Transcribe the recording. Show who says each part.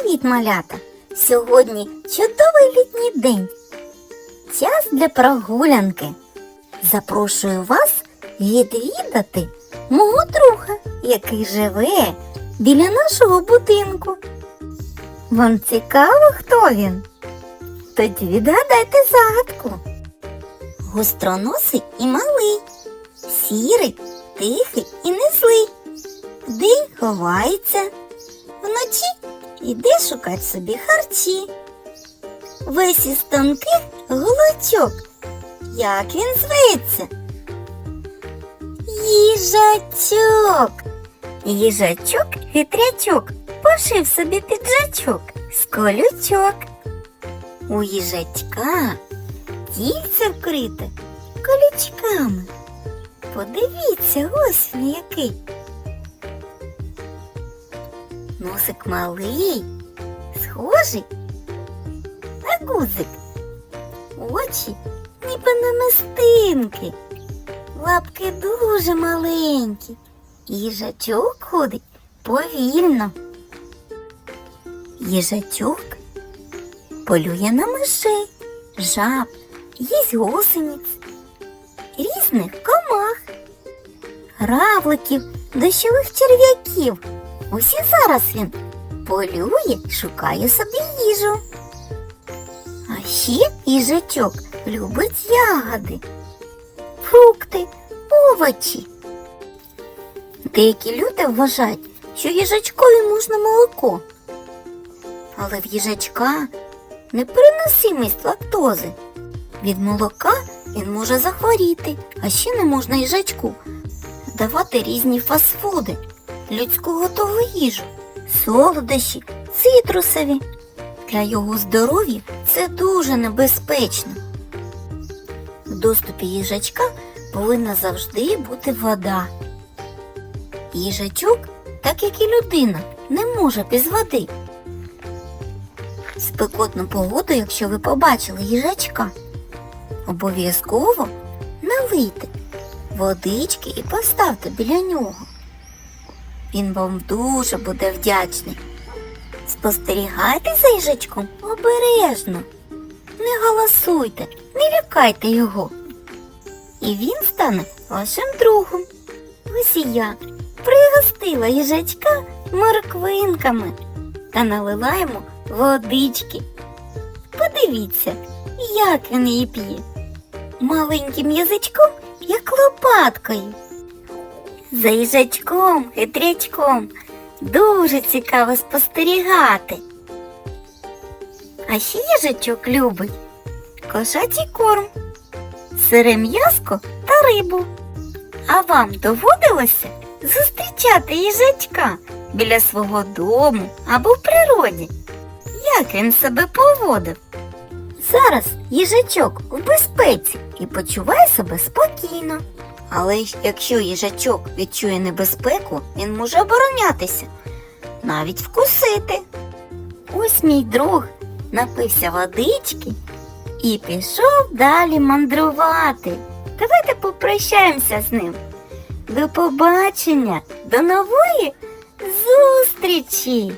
Speaker 1: Привіт, малята! Сьогодні чудовий літній день. Час для прогулянки. Запрошую вас відвідати мого друга, який живе біля нашого будинку. Вам цікаво, хто він? Тоді відгадайте загадку. Гостроносий і малий, сірий, тихий і незлий. Вдень ховається, іде шукать собі харчі. Весь із тонких голочок. Як він зветься? Їжачок. Їжачок хитрячок пошив собі піджачок з колючок. У їжачка тільце вкрите колючками. Подивіться, ось він який. Носик малий, схожий на гузик. Очі ніби намистинки, лапки дуже маленькі. Їжачок ходить повільно. Їжачок полює на мишей, жаб, їсть гусениць, різних комах, равликів, дощових черв'яків. Ось і зараз він полює, шукає собі їжу. А ще їжачок любить ягоди, фрукти, овочі. Деякі люди вважають, що їжачкові можна молоко. Але в їжачка непереносимість лактози. Від молока він може захворіти, а ще не можна їжачку давати різні фастфуди, людську готову їжу, солодощі, цитрусові. Для його здоров'я це дуже небезпечно. В доступі їжачка повинна завжди бути вода. Їжачок, так як і людина, не може без води. Спекотну погоду, якщо ви побачили їжачка, обов'язково налийте водички і поставте біля нього. Він вам дуже буде вдячний. Спостерігайте за їжачком обережно. Не голосуйте, не лякайте його. І він стане вашим другом. Ось і я пригостила їжачка морквинками та налила йому водички. Подивіться, як він її п'є. Маленьким язичком, як лопаткою. За їжачком, хитрячком дуже цікаво спостерігати. А ще їжачок любить кошачий корм, сире м'яско та рибу. А вам доводилося зустрічати їжачка біля свого дому або в природі? Як він себе поводив? Зараз їжачок у безпеці і почуває себе спокійно. Але якщо їжачок відчує небезпеку, він може оборонятися, навіть вкусити. Ось мій друг напився водички і пішов далі мандрувати. Давайте попрощаємося з ним. До побачення, до нової зустрічі!